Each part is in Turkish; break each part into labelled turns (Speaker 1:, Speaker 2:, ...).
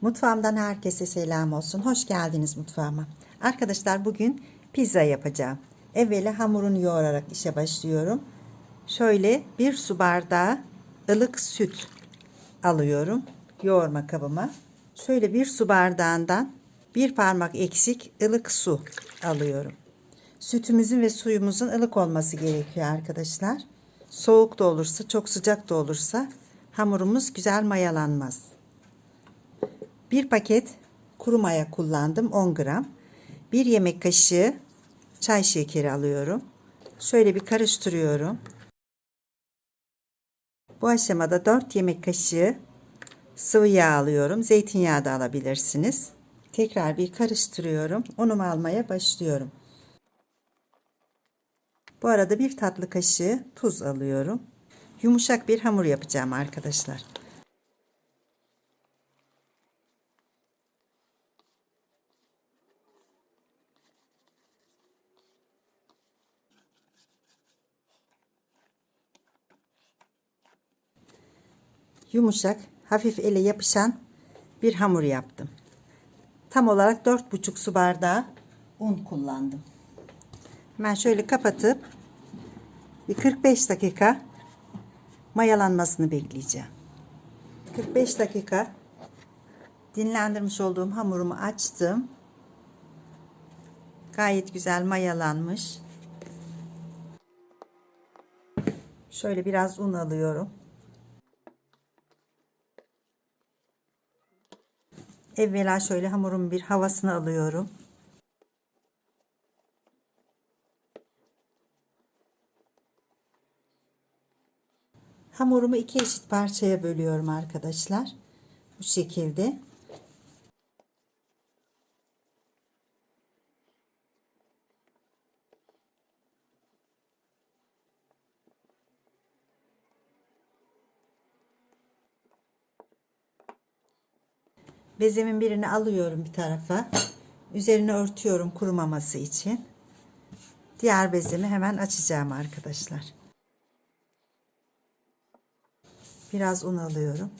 Speaker 1: Mutfağımdan herkese selam olsun. Hoş geldiniz mutfağıma. Arkadaşlar bugün pizza yapacağım. Evvela hamurunu yoğurarak işe başlıyorum. Şöyle bir su bardağı ılık süt alıyorum yoğurma kabıma. Şöyle bir su bardağından bir parmak eksik ılık su alıyorum. Sütümüzün ve suyumuzun ılık olması gerekiyor arkadaşlar. Soğuk da olursa, çok sıcak da olursa hamurumuz güzel mayalanmaz. Bir paket kuru maya kullandım 10 gram. Bir yemek kaşığı çay şekeri alıyorum. Şöyle bir karıştırıyorum. Bu aşamada 4 yemek kaşığı sıvı yağ alıyorum. Zeytinyağı da alabilirsiniz. Tekrar bir karıştırıyorum. Unumu almaya başlıyorum. Bu arada bir tatlı kaşığı tuz alıyorum. Yumuşak bir hamur yapacağım arkadaşlar. Yumuşak, hafif ele yapışan bir hamur yaptım. Tam olarak 4,5 su bardağı un kullandım. Hemen şöyle kapatıp bir 45 dakika mayalanmasını bekleyeceğim. 45 dakika dinlendirmiş olduğum hamurumu açtım. Gayet güzel mayalanmış. Şöyle biraz un alıyorum. Evvela şöyle hamurun bir havasını alıyorum. Hamurumu iki eşit parçaya bölüyorum arkadaşlar. Bu şekilde. Bezemin birini alıyorum bir tarafa. Üzerine örtüyorum kurumaması için. Diğer bezemi hemen açacağım arkadaşlar. Biraz un alıyorum.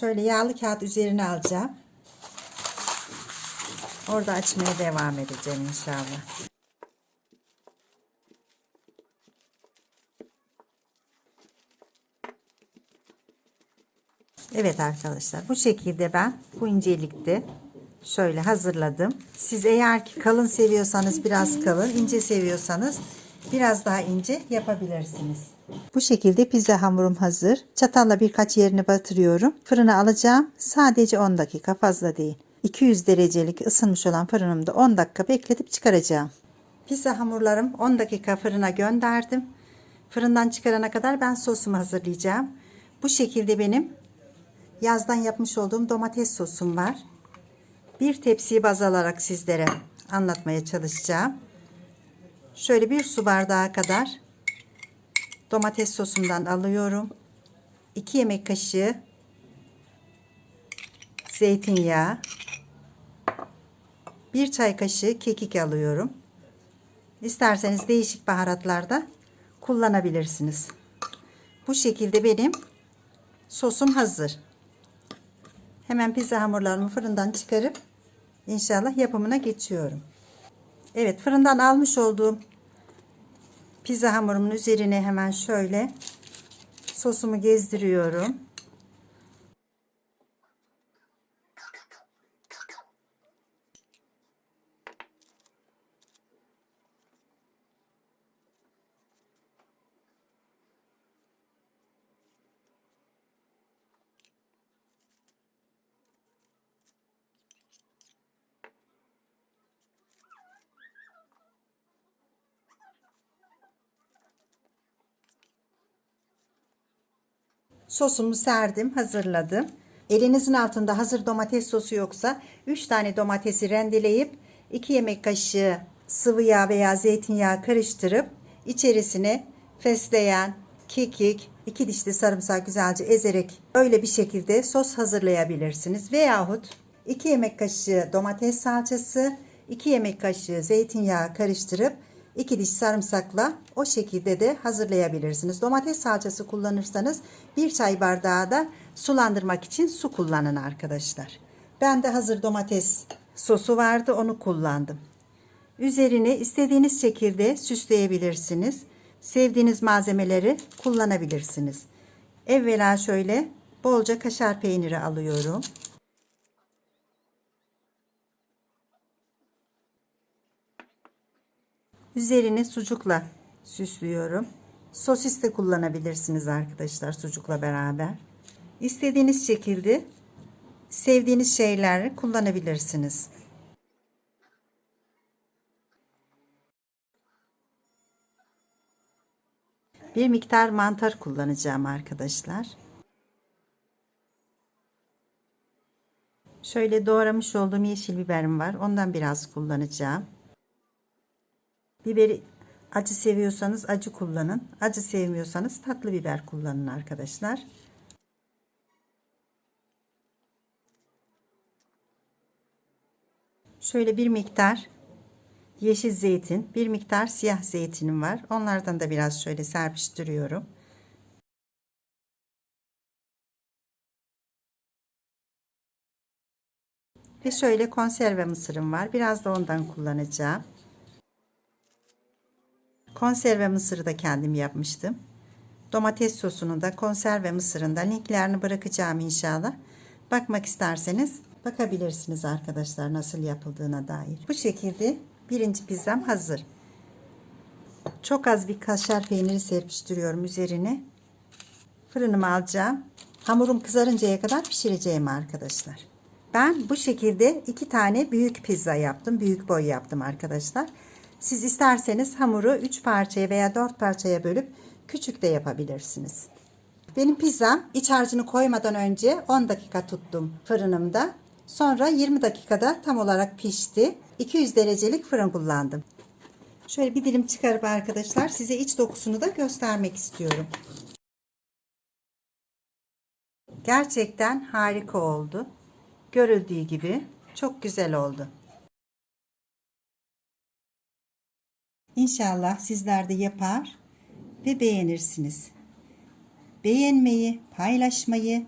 Speaker 1: Şöyle yağlı kağıt üzerine alacağım. Orada açmaya devam edeceğim inşallah. Evet arkadaşlar bu şekilde ben bu incelikte şöyle hazırladım. Siz eğer ki kalın seviyorsanız biraz kalın, ince seviyorsanız biraz daha ince yapabilirsiniz. Bu şekilde pizza hamurum hazır. Çatalla birkaç yerini batırıyorum. Fırına alacağım. Sadece 10 dakika fazla değil. 200 derecelik ısınmış olan fırınımda 10 dakika bekletip çıkaracağım. Pizza hamurlarım 10 dakika fırına gönderdim. Fırından çıkarana kadar ben sosumu hazırlayacağım. Bu şekilde benim yazdan yapmış olduğum domates sosum var. Bir tepsiyi baz alarak sizlere anlatmaya çalışacağım. Şöyle bir su bardağı kadar domates sosumdan alıyorum. 2 yemek kaşığı zeytinyağı. 1 çay kaşığı kekik alıyorum. İsterseniz değişik baharatlarda kullanabilirsiniz. Bu şekilde benim sosum hazır. Hemen pizza hamurlarımı fırından çıkarıp inşallah yapımına geçiyorum. Evet fırından almış olduğum pizza hamurumun üzerine hemen şöyle sosumu gezdiriyorum. Sosumu serdim, hazırladım. Elinizin altında hazır domates sosu yoksa 3 tane domatesi rendeleyip 2 yemek kaşığı sıvı yağ veya zeytinyağı karıştırıp içerisine fesleğen, kekik, 2 diş de sarımsağı güzelce ezerek öyle bir şekilde sos hazırlayabilirsiniz. Veyahut 2 yemek kaşığı domates salçası, 2 yemek kaşığı zeytinyağı karıştırıp 2 diş sarımsakla o şekilde de hazırlayabilirsiniz. Domates salçası kullanırsanız bir çay bardağı da sulandırmak için su kullanın arkadaşlar. Ben de hazır domates sosu vardı onu kullandım. Üzerini istediğiniz şekilde süsleyebilirsiniz. Sevdiğiniz malzemeleri kullanabilirsiniz. Evvela şöyle bolca kaşar peyniri alıyorum. Üzerini sucukla süslüyorum. Sosis de kullanabilirsiniz arkadaşlar sucukla beraber. İstediğiniz şekilde sevdiğiniz şeyleri kullanabilirsiniz. Bir miktar mantar kullanacağım arkadaşlar. Şöyle doğramış olduğum yeşil biberim var. Ondan biraz kullanacağım. Biberi acı seviyorsanız acı kullanın. Acı sevmiyorsanız tatlı biber kullanın arkadaşlar. Şöyle bir miktar yeşil zeytin, bir miktar siyah zeytinim var. Onlardan da biraz şöyle serpiştiriyorum. Ve şöyle konserve mısırım var. Biraz da ondan kullanacağım. Konserve mısırı da kendim yapmıştım. Domates sosunu da konserve mısırında linklerini bırakacağım inşallah. Bakmak isterseniz bakabilirsiniz arkadaşlar nasıl yapıldığına dair. Bu şekilde birinci pizzam hazır. Çok az bir kaşar peyniri serpiştiriyorum üzerine. Fırınıma alacağım. Hamurum kızarıncaya kadar pişireceğim arkadaşlar. Ben bu şekilde iki tane büyük pizza yaptım. Büyük boy yaptım arkadaşlar. Siz isterseniz hamuru 3 parçaya veya 4 parçaya bölüp küçük de yapabilirsiniz. Benim pizzam iç harcını koymadan önce 10 dakika tuttum fırınımda. Sonra 20 dakikada tam olarak pişti. 200 derecelik fırın kullandım. Şöyle bir dilim çıkarıp arkadaşlar size iç dokusunu da göstermek istiyorum. Gerçekten harika oldu. Görüldüğü gibi çok güzel oldu. İnşallah sizler de yapar ve beğenirsiniz. Beğenmeyi, paylaşmayı,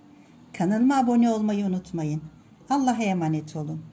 Speaker 1: kanalıma abone olmayı unutmayın. Allah'a emanet olun.